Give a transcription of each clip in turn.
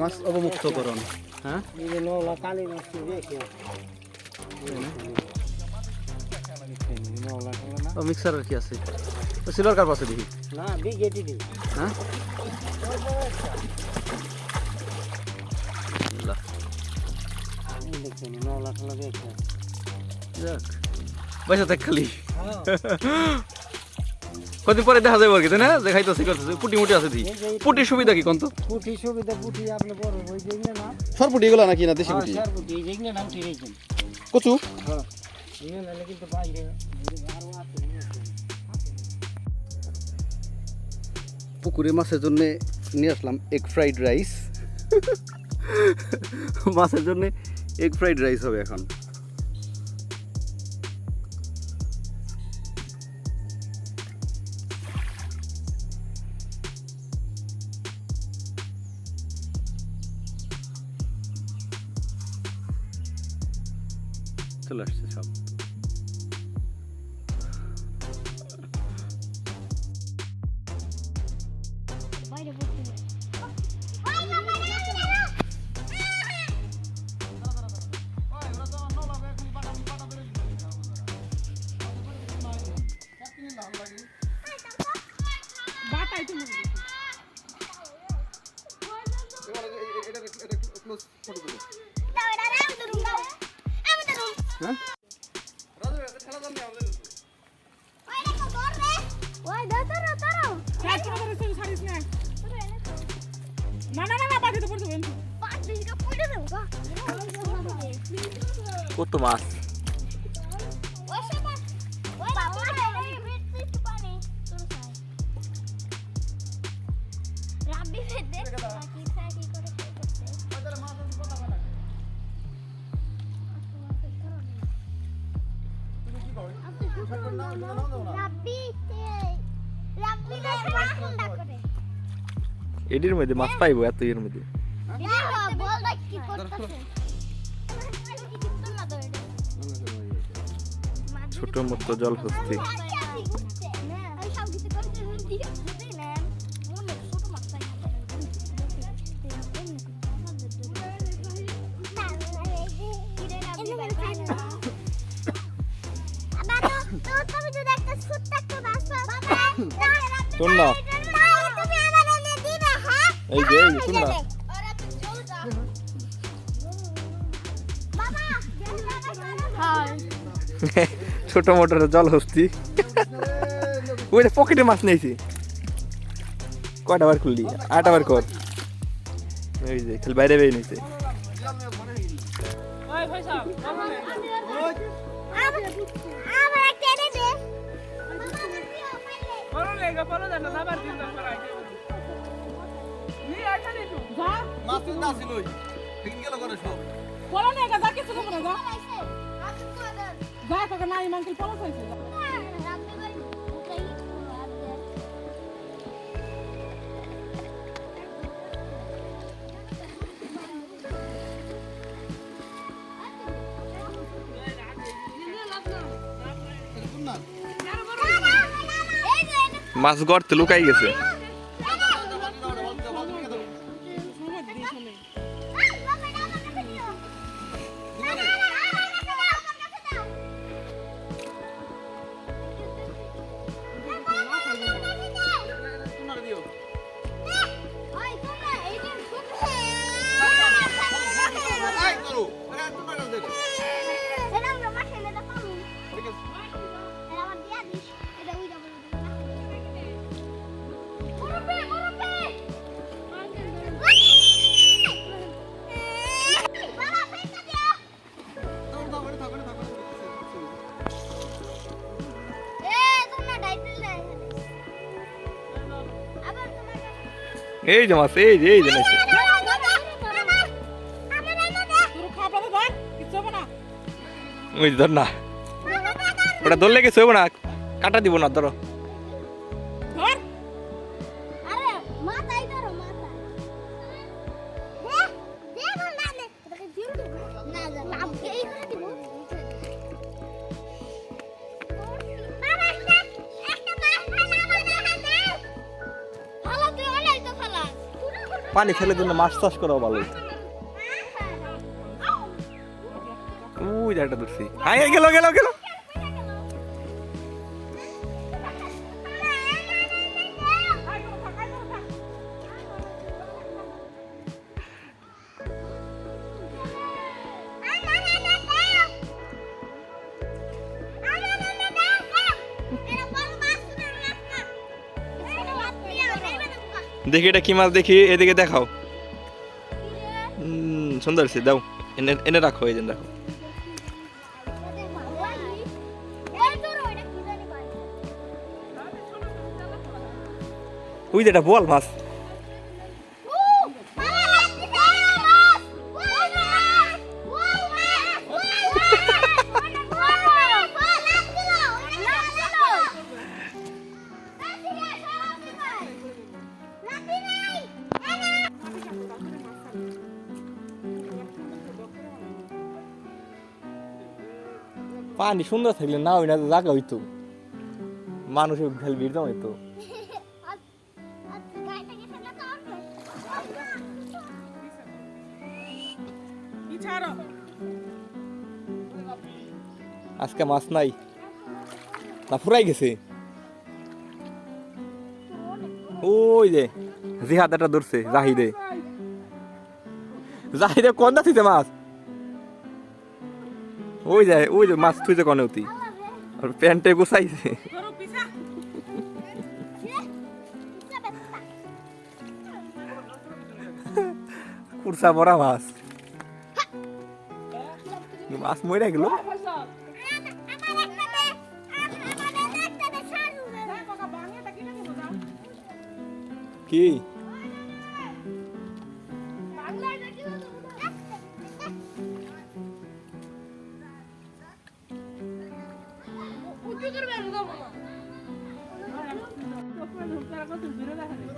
মাছ অবমুক্তকরণ। হ্যাঁ? মিক্সার কি আছে? ও সিলভার কার্প আছে দেখি। হ্যাঁ? যাক। পয়সা থাক খালি। কদিন পরে দেখা যাবে আর কি তাই না? করতেছে পুটি মুটি আছে দি। পুটির সুবিধা কি কন্ত পুঠি সুবিধা পুঠি আপনি বড় ওই না এগুলো নাকি না দেশি পুটি? স্যার পুঠি এই আছে। কচু? হ্যাঁ এগুলো নাহলে কিন্তু বাইরে আরও আছে পুকুরে মাছের জন্য নিয়ে আসলাম এগ ফ্রাইড রাইস মাছের জন্য এগ ফ্রাইড রাইস হবে এখন। চলে আসছে সব। বাটাই তো কত মাছ? রাব্বি ফেদে এডির মধ্যে মাছ পাইবো এত এর মধ্যে। ছোট মতো জল হস্তি শোন না। এই যে, এই না। ছোট মোটর জল হস্তি ওইটা পকেটে মাছ নিয়েছি কয়টা বার খুললি আটটা বার কর এই যে খালি বাইরে বেরিয়ে নিছে ওই পয়সা জানো না না নি না ছিল ঠিক গেল করে সব। বলো লেগে যা কিছু করবে না যা। যা তোকে নাই মাঙ্কিল পড়া হয়েছে মাছ গর্তে লুকাই গেছে। এই যে মাছ, এই যে এই যে ওই ধর না। ওটা ধরলে গেছে না, কাটা দিব না, ধর। পানি ফেলে জন্য মাছ চাষ করা ভালো। ওই একটা ধরছি। হ্যাঁ গেল গেল গেল। দেখি এটা কি মাছ দেখি, এদিকে দেখাও। সুন্দর সে দাও, এনে এনে রাখো, এই রাখো। ওই যে এটা বল মাছ। পানি সুন্দর থাকলে না ওই না তো জায়গা হইতো। মানুষের ঘেল ভিড় হইতো কি আজকে মাছ নাই। না ফুরাই গেছে। ওই যে জিহাদ একটা ধরছে জাহিদে। জাহিদে কোন দাঁতিতে মাছ? ওই যায় ওই যে মাছ থুইছে কনে অতি। আর প্যান্টে গুছাইছে। কুরসা ভরা মাছ। মাছ মরে গেল। কি?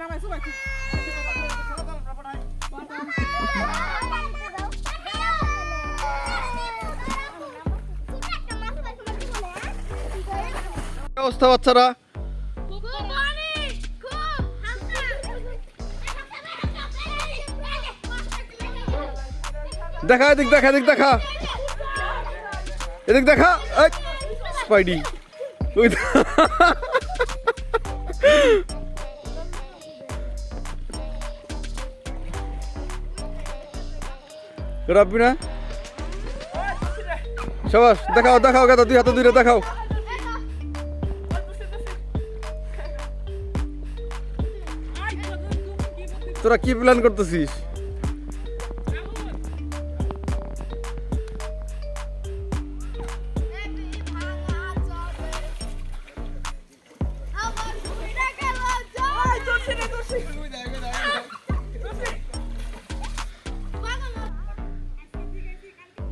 নামাই সুবাই অবস্থা বাচ্চারা? দেখা এদিক দেখা এদিক দেখা। এদিক দেখা। স্পাইডি। ওই রাব্বি না সবাস দেখাও দেখাও গাদা দুই হাতে দুইটা দেখাও। তোরা কি প্ল্যান করতেছিস?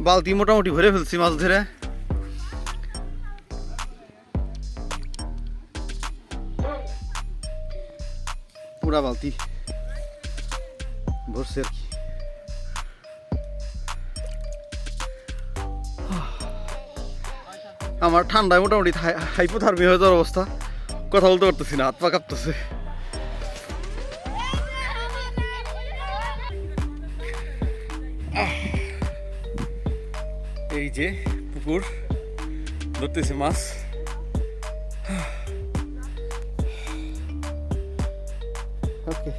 বালতি মোটামুটি ভরে ফেলছি মাছ ধরে। পুরা বালতি ভরছে আর কি। আমার ঠান্ডায় মোটামুটি হাইপোথার্মি হয়ে যাওয়ার অবস্থা। কথা বলতে পারতেছি না, হাত পা কাঁপতেছে। যে পুকুর ধরতেছে মাছ। ওকে